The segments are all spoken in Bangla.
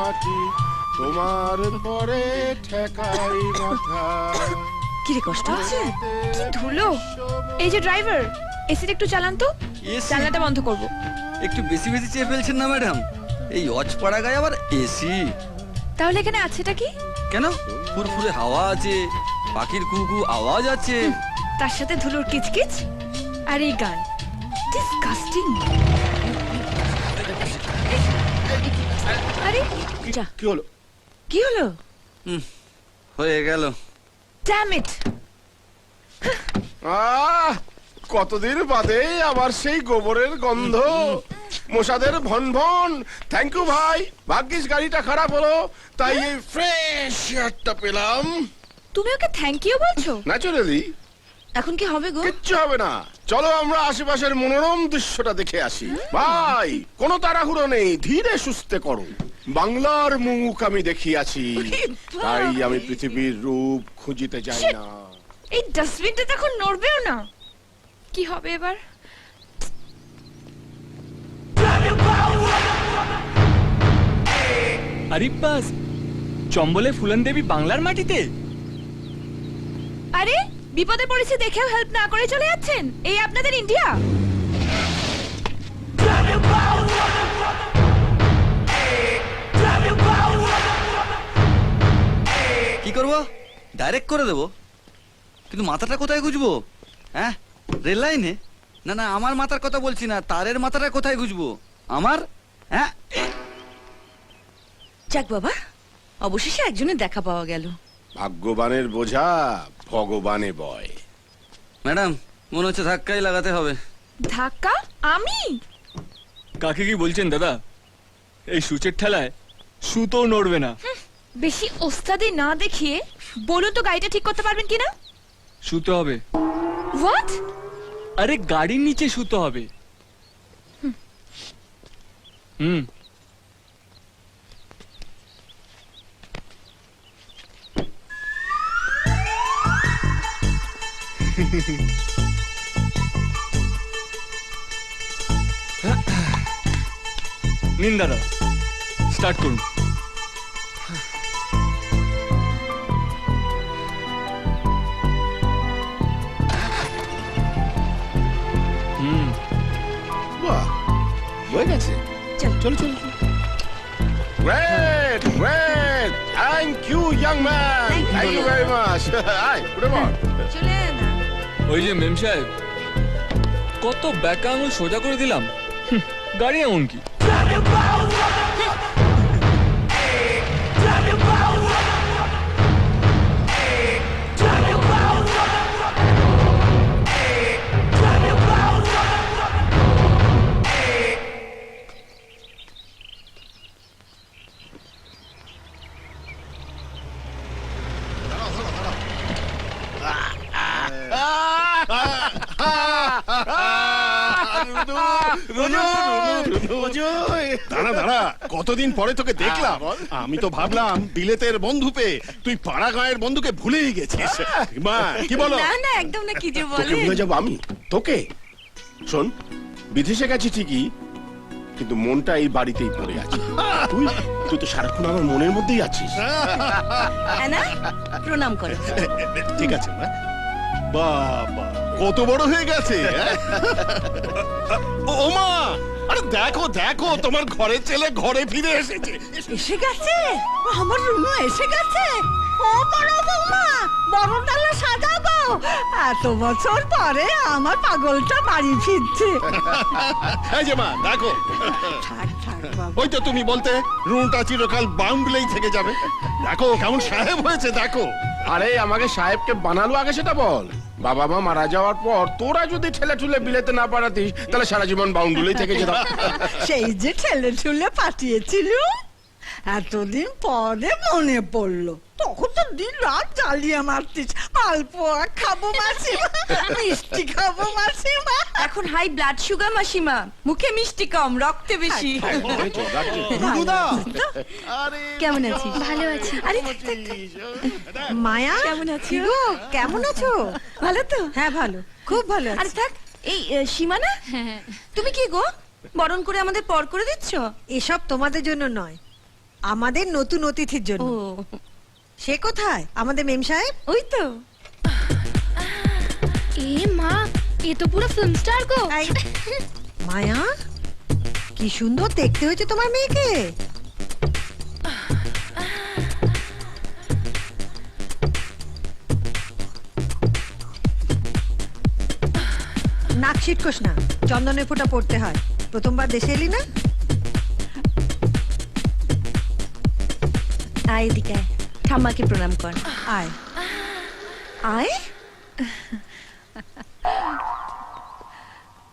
মাটি তোমার পরে ঠেকাই মাথা। কি রে কষ্ট হচ্ছে? কি ধুলো? এই যে ড্রাইভার এসিটা একটু চালান তো। জানলাটা বন্ধ করব। একটু বেশি বেশি চেয়ে ফেলছেন না ম্যাডাম? এই অজপাড়া গায়ে আবার এসি? তাহলে এখানে আছেটা কি? কেন? ফুরফুরে হাওয়া আছে পাখির কুকু আওয়াজ আছে। তার সাথে ধুলোর কিচকিচ আর এই গান। ডিসকাস্টিং যা কি হলো? কি হলো? হয়ে গেল। আহ কতদিন বাদে আবার সেই গোবরের গন্ধ। মশাদের ভন ভন। থ্যাংক ইউ ভাই। ভাগ্যিস গাড়িটা খারাপ হলো তাই এই ফ্রেশ এয়ারটা পেলাম। তুমি ওকে থ্যাংক ইউ বলছো? ন্যাচারালি এখন কি হবে গো? কিচ্ছু হবে না। চলো আমরা আশেপাশের মনোরম দৃশ্যটা দেখে আসি। ভাই কোনো তাড়াহুড়ো নেই। ধীরে সুস্থে করো। বাংলার মুখ আমি দেখিয়াছি। তাই আমি পৃথিবীর রূপ খুঁজিতে যাই না। এই ডাস্টবিনটা তো এখন নড়বেও না। কি হবে এবার? আরিব্বাস চম্বলে ফুলন দেবী বাংলার মাটিতে? আরে বিপদে পড়েছে দেখেও হেল্প না করে চলে যাচ্ছেন। এই আপনাদের ইন্ডিয়া করব ডাইরেক্ট করে দেবো। কিন্তু মাথাটা কোথায় গুজবো হ্যাঁ? রেল লাইনে? না না আমার মাথার কথা বলছি না তারের মাথাটা কোথায় গুজবো আমার? হ্যাঁ? যাক বাবা অবশেষে একজনের দেখা পাওয়া গেল। ভাগ্যবানের বোঝা ভগবানে বয়। ম্যাডাম মনে হচ্ছে ধাক্কাই লাগাতে হবে। ধাক্কা? আমি? কাকে কি বলছেন দাদা? এই সূচের ঠেলায় সুতো নড়বে না। বেশি ওস্তাদি না দেখিয়ে বলুন তো গাড়িটা ঠিক করতে পারবেন কিনা? শুতে হবে। হোয়াট আরে গাড়ির নিচে শুতে হবে। হুম। নিন দাদা স্টার্ট করুন। গেছে। চল। চলো চলো great great thank you man Thank you. Thank you very much I উঠে পড় চলে ওই যে মেম সাহেব কত ব্যাকা আঙুল সোজা করে দিলাম। গাড়ি এমন কি? কতদিন পরে তোকে দেখলাম? আমি তো ভাবলাম বিলেতের বন্ধু পেয়ে তুই পাড়া গাঁয়ের বন্ধুকে ভুলেই গেছিস। মা কি বলো? না না একদম না কি যে বলে ভুলে যাব আমি? তোকে? শোন বিদেশে গেছি ঠিকই কিন্তু মনটা এই বাড়িতেই পড়ে আছে। তুই তুই তো সারাক্ষণ আমার মনের মধ্যেই আছিস। না প্রণাম করো। ঠিক আছে মা। বাবা কত বড় হয়ে গেছে হ্যাঁ? ও মা! আরে দেখো দেখো তোমার ঘরের ছেলে ঘরে ফিরে এসেছে। এসে গেছে? আমার রুনু এসে গেছে। ও বড় বৌমা বড় ডালা সাজাবো। এত বছর পরে আমার পাগলটা বাড়ি ফিরছে। এই যে মা দেখো। থাক থাক বাবা। ওই তো তুমি বলতে রুনটা চিরকাল বাউন্ডলেই থেকে যাবে। দেখো কেমন সাহেব হয়েছে দেখো। আরে আমাকে সাহেবকে বানালো আগে সেটা বল। বাবা মা মারা যাওয়ার পর তোরা যদি ঠেলে ঠুলে বিলেতে না পাঠাতিস তাহলে সারা জীবন বাউন্ডুলেই থেকে যেতাম। সেই যে ঠেলে ঠুলে পাঠিয়েছিল, এতদিন পরে মনে পড়ল। তখন তো দিন রাত জ্বালিয়ে মারতিস মালপোয়া খাব মাসিমা। মিষ্টি খাব মাসিমা। এখন হাই ব্লাড সুগার মাসিমা। মুখে মিষ্টি কম রক্তে বেশি। কেমন আছিস? ভালো আছি। আরে। মায়া? কেমন আছো? গো কেমন আছো? ভালো তো? হ্যাঁ ভালো। খুব ভালো আরে থাক এই সীমানা তুমি কি গো? বরণ করে আমাদের পর করে দিচ্ছ? এসব তোমাদের জন্য নয় আমাদের নতুন অতিথির জন্য। সে কোথায়? আমাদের মেম সাহেব? ওই তো। এ মা এ তো পুরো ফিল্ম স্টার গো। এই, মায়া কি সুন্দর দেখতে হয়েছে তোমার মেয়েকে। নাক ছিটকোস না চন্দনের ফোঁটা পড়তে হয়। প্রথমবার দেশে এলি না? আয় এদিকে আয়। ঠাম্মাকে প্রণাম কর। আয়। আয়?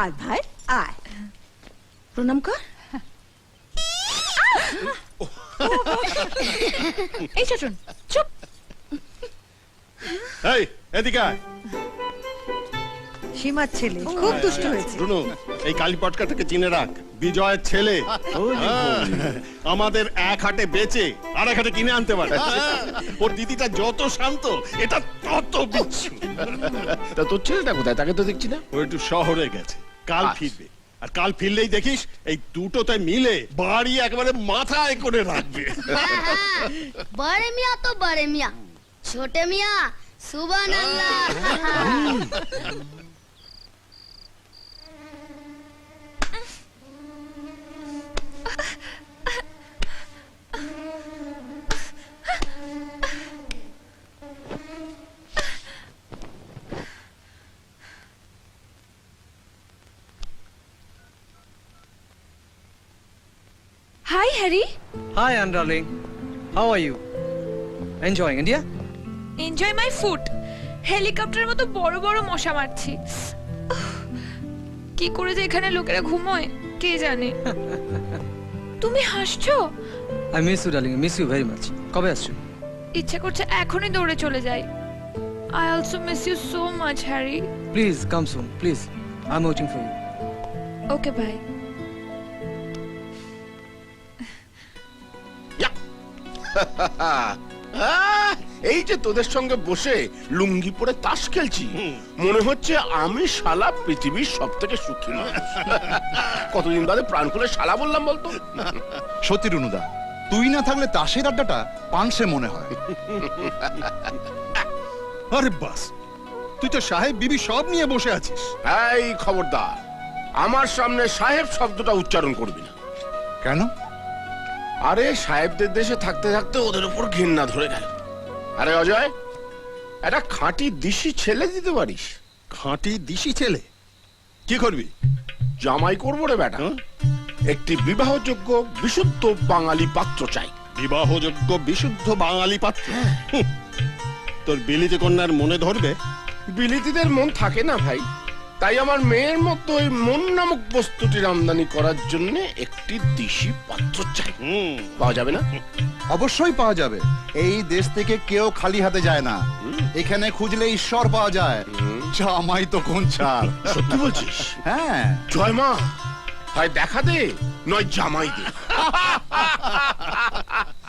আয় ভাই আয়। প্রণাম কর। এই চটন চুপ। এই এদিকে আয়। সীমার ছেলে খুব দুষ্ট হয়েছে। রুনু এই কালী পটকাটাকে চিনে রাখ। বিজয়ের ছেলে। হ্যাঁ, আমাদের এক হাটে বেচে ভাড়া কিনে আনতে পারে। ওর দিদিটা যত শান্ত এটা তত বিচ্ছু। তা তোর ছেলেটা কোথায়? তাকে তো দেখছি না। ও একটু শহরে গেছে। কাল আচ্ছা। ফিরবে। আর কাল ফিরলেই দেখিস এই দুটোতে মিলে বাড়ি একেবারে মাথায় করে রাখবে। হ্যাঁ, হ্যাঁ। বড় মিয়া তো বড় মিয়া। ছোট মিয়া সুবান Allah hi Harry Hi, Anne darling. How are you? Enjoying India? Enjoy my food হেলিকপ্টারের মতো বড় বড় মশা মারছি। উফ, কি করে যে এখানে লোকেরা ঘুমোয় কে জানে? তুমি হাসছো? I miss you, darling. I miss you very much. কবে আসছো? ইচ্ছে করছে এখনই দৌড়ে চলে যাই। I also miss you so much Harry please come soon please I am waiting for you okay bye আহ, এই যে তোদের সঙ্গে বসে লুঙ্গি পরে তাস খেলছি মনে হচ্ছে আমি শালা পৃথিবীর সব থেকে সুখী মানুষ। কতদিন বাদে প্রাণ খুলে শালা বললাম বলতো? সত্যি রুনুদা তুই না থাকলে তাসের আড্ডাটা পাংশে মনে হয়। আরে বাস তুই তো সাহেব বিবি সব নিয়ে বসে আছিস। এই খবরদার আমার সামনে সাহেব শব্দটা উচ্চারণ করবি না। কেন? আরে সাহেবদের দেশে থাকতে থাকতে ওদের উপর ঘৃণা ধরে গেল। আরে অজয় একটা খাঁটি দিশি ছেলে দিতে পারিস। খাঁটি দিশি ছেলে? কি করবি? জামাই করব রে বেটা। হ্যাঁ? একটি বিবাহযোগ্য বিশুদ্ধ বাঙালি পাত্র চাই। বিবাহযোগ্য বিশুদ্ধ বাঙালি পাত্র? হুঁ, তোর বিলিতি কন্যার মনে ধরবে? বিলিতিদের মন থাকে না ভাই। তাই আমার মেয়ের মতো ওই মন নামক বস্তুটির আমদানি করার জন্য একটি দিশি পাত্র চাই। পাওয়া যাবে না? অবশ্যই পাওয়া যাবে। এই দেশ থেকে কেউ খালি হাতে যায় না। এখানে খুঁজলে ঈশ্বর পাওয়া যায়। জামাই তো কোন ছাড় সত্যি বলছিস? হ্যাঁ। জয় মা। হয় দেখা দে নয় জামাই দে।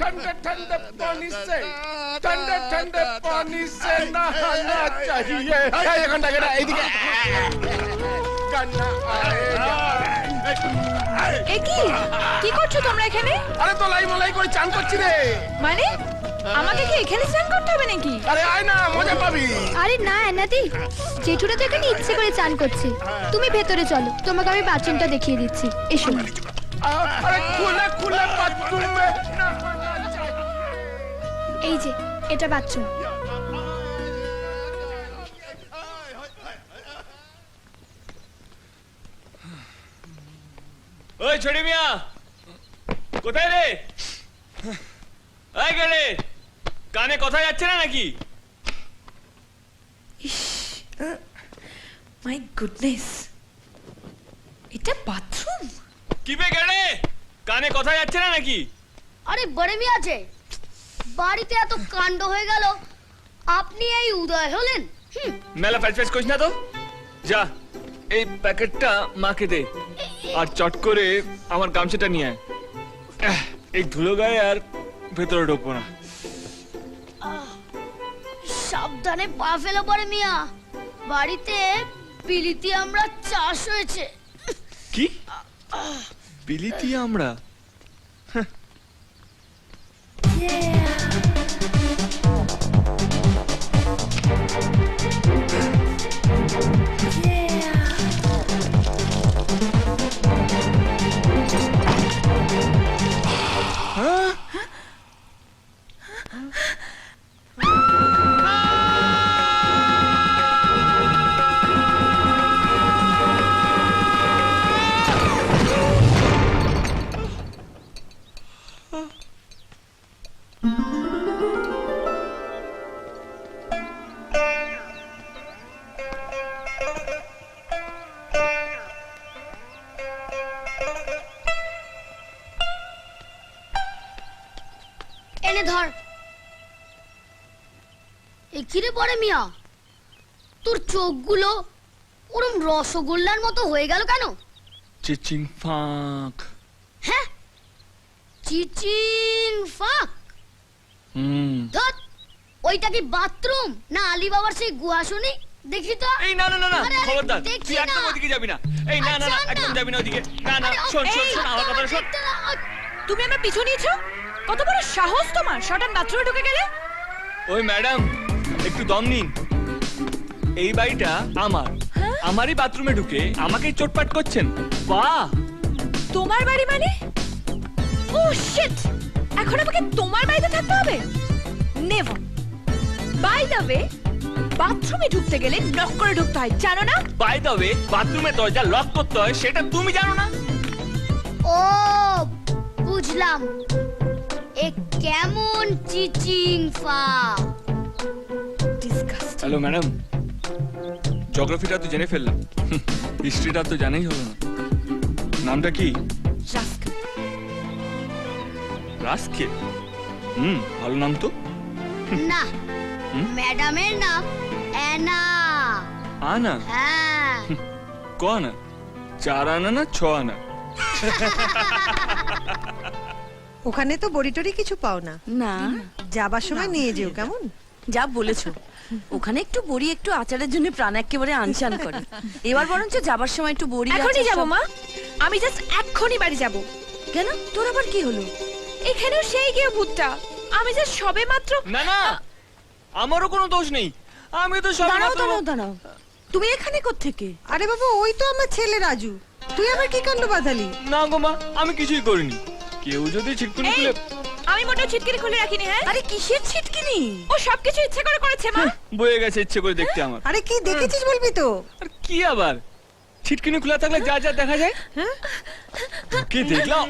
ठंडे ठंडे पानी से ठंडे ठंडे पानी से नहाना चाहिए এই ঘন্টা গেটা এইদিকে কান্না আয়েগা। এ কি কি করছো তোমরা এখানে আরে তো লাই মলাই করে চান করছি রে মানে আমাকে কি এখানে স্নান করতে হবে নাকি আরে আয় না মজা পাবি আরে না এনাদি জেঠুরা তো এখানে ইচ্ছে করে চান করছে তুমি ভেতরে চলো তোমাকে আমি বাথরুমটা দেখিয়ে দিচ্ছি এসো আরে খুলে খুলে এই যে এটা বাথরুম ওই ছোটি মিয়া কোথায় রে? এই গেলে কানে কথা যাচ্ছে না নাকি? মাই গুডনেস এটা বাথরুম কি বে গেলে কানে কথা যাচ্ছে না নাকি? আরে বড়ে মিয়া আছে। বাড়িতে এত কাণ্ড হয়ে গেল আপনি এই উদয় হলেন। মেলা ফ্যাচ ফ্যাচ করিস না তো। যা এই প্যাকেটটা মাকে দে আর চট করে আমার গামছাটা নিয়ে আয়। এই ধুলো গায়ে আর ভেতরে ঢুকবো না। সাবধানে পা ফেলো পরে মিয়া। বাড়িতে পিলিতি আমরা চাষ হয়েছে। কি? বিলিতি আমরা? এনে কিরে পরে মিয়া? তোর চোখগুলো ওরম রসগোল্লার মতো হয়ে গেল কেন? চিচিং ফাঁক। হ্যাঁ? চিচিং ফাঁক। হুম। ধত ওইটা কি বাথরুম না আলী বাবার সেই গুহা শুনি দেখি তো। এই না না না না খবরদার দেখছি তুই একদম ওদিকে যাবি না। এই না না আচ্ছা, না। একদম যাবি না ওদিকে। না না শোন শোন শোন আমার কথা শোন। তুমি আমার পিছু নিয়েছো? কত বড় সাহস তোমার শটান বাথরুমে ঢুকে গেলে? ওই ম্যাডাম একটু দম নিন। এই বাড়িটা আমার। আমারই বাথরুমে ঢুকে আমাকেই চোটপাট করছেন। বাহ! তোমার বাড়ি মানে? ও শিট এখন আমাকে তোমার বাড়িতে থাকতে হবে? নেভার বাই দ্য ওয়ে বাথরুমে ঢুকতে গেলে লক করে ঢুকতে হয় জানো না? বাই দ্য ওয়ে বাথরুমের দরজা লক করতে হয় সেটা তুমি জানো না? ও বুঝলাম। এ কেমন চিচিং ফা হ্যালো ম্যাডাম। জিওগ্রাফিটা তো জেনে ফেললাম। হিস্ট্রিটা তো জানাই হলো না। নামটা কি? রাস্কাল রাসকে? হুম ভালো নাম তো। না। ম্যাডামের নাম অ্যানা। আনা? হ্যাঁ। ক আনা? চার আনা না ছ আনা? ওখানে তো বড়ি টড়ি কিছু পাও না। না। যাবার সময় নিয়ে যেও কেমন? যা বলেছ। ওখানে একটু বড়ি একটু আচারের জন্য প্রাণ একেবারে আনচান করে। এবার বরঞ্চ যাবার সময় একটু বড়ি এখনই যাব মা। আমি জাস্ট এক্ষুনি বাড়ি যাব। কেন? তোর আবার কি হলো? এখানেও সেই গিয়ে ভূতটা। আমি যে সবে মাত্র না না। আমারও কোনো দোষ নেই। আমি তো সব দাঁড়াও দাঁড়াও দাঁড়াও। তুমি এখানে থেকে আরে বাবু ওই তো আমার ছেলে রাজু। তুই আবার কি কাণ্ড বাঁধালি? না গো মা আমি কিছুই করিনি। কেউ যদি ছিটকুনি খুলে আমি মোটেও ছিটকিনি খুলে রাখিনি হ্যাঁ? আরে কিসের ছিটকিনি ও সবকিছু ইচ্ছে করে করেছে মা বয়ে গেছে ইচ্ছে করে দেখতে আমার আরে কি দেখেছিস বলবি তো আর কি আবার ছিটকিনি খোলা থাকলে যা যা দেখা যায় হ্যাঁ? কি দেখলাম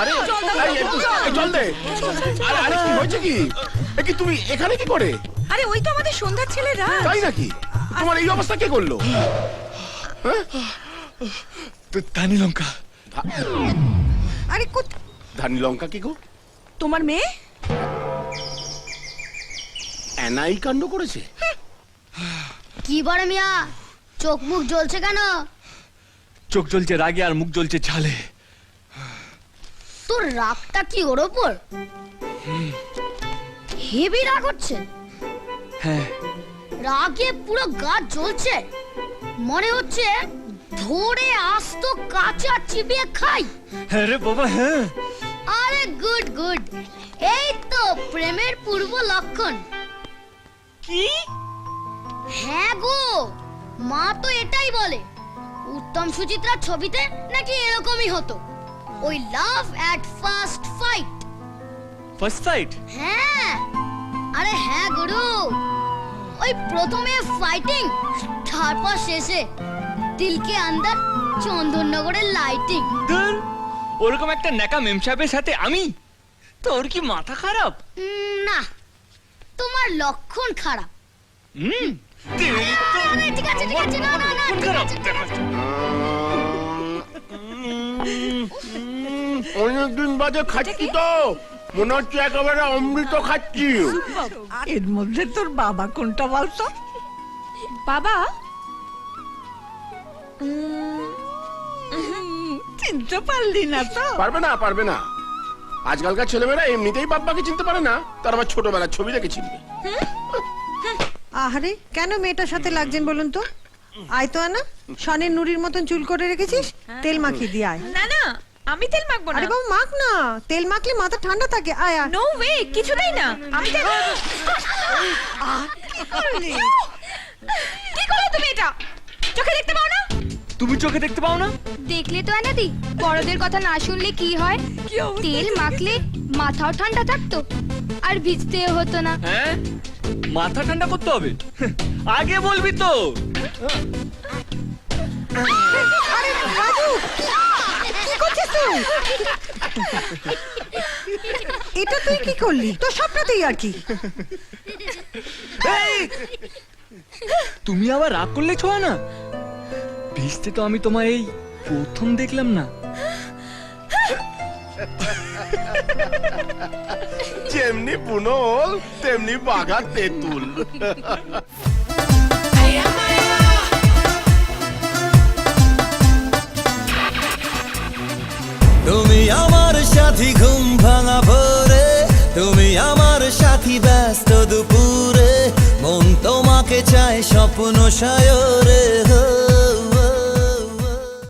আরে চল দে আরে আরে কি হয়েছে কি কি তুমি এখানে কি করে আরে ওই তো আমাদের সন্ধ্যার ছেলেরা তাই নাকি তোমার এই অবস্থা কে করল তো তানি লঙ্কা আরে কোথ- ধানি লঙ্কা কি গো? তোমার মেয়ে? এনাই কাণ্ড করেছে? কি বড় মিয়া? চোখ মুখ জ্বলছে কেন? চোখ জ্বলছে রাগে আর মুখ জ্বলছে ঝালে তোর রাগটা কি ওর ওপর? হেভি রাগ হচ্ছে। হ্যাঁ। রাগে পুরো গা জ্বলছে। মনে হচ্ছে ধরে আস্ত কাঁচা চিবিয়ে খাই। আরে বাবা হ্যাঁ। আরে গুড গুড। এই তো প্রেমের পূর্ব লক্ষণ। কি? হ্যাঁ গো মা তো এটাই বলে। উত্তম সুচিত্রার ছবিতে নাকি এরকমই হতো। ওই love at first fight. First fight? হ্যাঁ। আরে হ্যাঁ গুরু। ওই প্রথমে ফাইটিং তারপর শেষে দিলকে আন্দার চন্দননগরের লাইটিং। ওরকম একটা নেকা মেম সাহেবের সাথে আমি? তোর কি মাথা খারাপ? না। তোমার লক্ষণ খারাপ। হুম। আরে, ঠিক আছে ঠিক আছে না না না ঠিক আছে, ঠিক আছে। অনেকদিন বাদে খাচ্ছি তো। মনে হচ্ছে একেবারে অমৃত খাচ্ছি। এর মধ্যে তোর বাবা কোনটা বলতো? বাবা? উম, চিনতে পারলি না তো। পারবে না পারবে না। আজকালকার ছেলেমেয়েরা এমনিতেই বাপ্পাকে চিনতে পারে না। তার আবার ছোটবেলার ছবি দেখে চিনবে। আহারে কেন মেয়েটার সাথে লাগছেন বলুন তো? আয় তো আনা সনের নুরির মতন চুল করে রেখেছিস তেল মাখিয়ে দিয়ে আয়। না না আমি তেল মাখবো না। আরে বাবা মাখ না। তেল মাখলে মাথা ঠান্ডা থাকে আয় আয়। নো ওয়ে কিছুতেই না। আমি তেল কি করলি কি করলে তুমি এটা? চোখে দেখতে পাও না? তুমি চোখে দেখতে পাও না? দেখলে তো আনাদি বড়দের কথা না শুনলে কি হয়? তেল মাখলে মাথাও ঠান্ডা থাকতো আর ভিজতে হতো না। হ্যাঁ? মাথা ঠান্ডা করতে হবে? আগে বলবি তো। আরে রাজু কি করছিস তুই? এটা তুই কি করলি? তোর স্বপ্নতেই আর কি। তুমি আবার রাগ করলে ছোঁয়া না? ভিজতে তো আমি তোমায় এই প্রথম দেখলাম না। যেমনি পুনল তেমনি বাঘা তেঁতুল। তুমি আমার সাথী ঘুম ভাঙা ভরে তুমি আমার সাথী ব্যস্ত দুপুরে মন তোমাকে চায় স্বপ্ন সায়রে হো।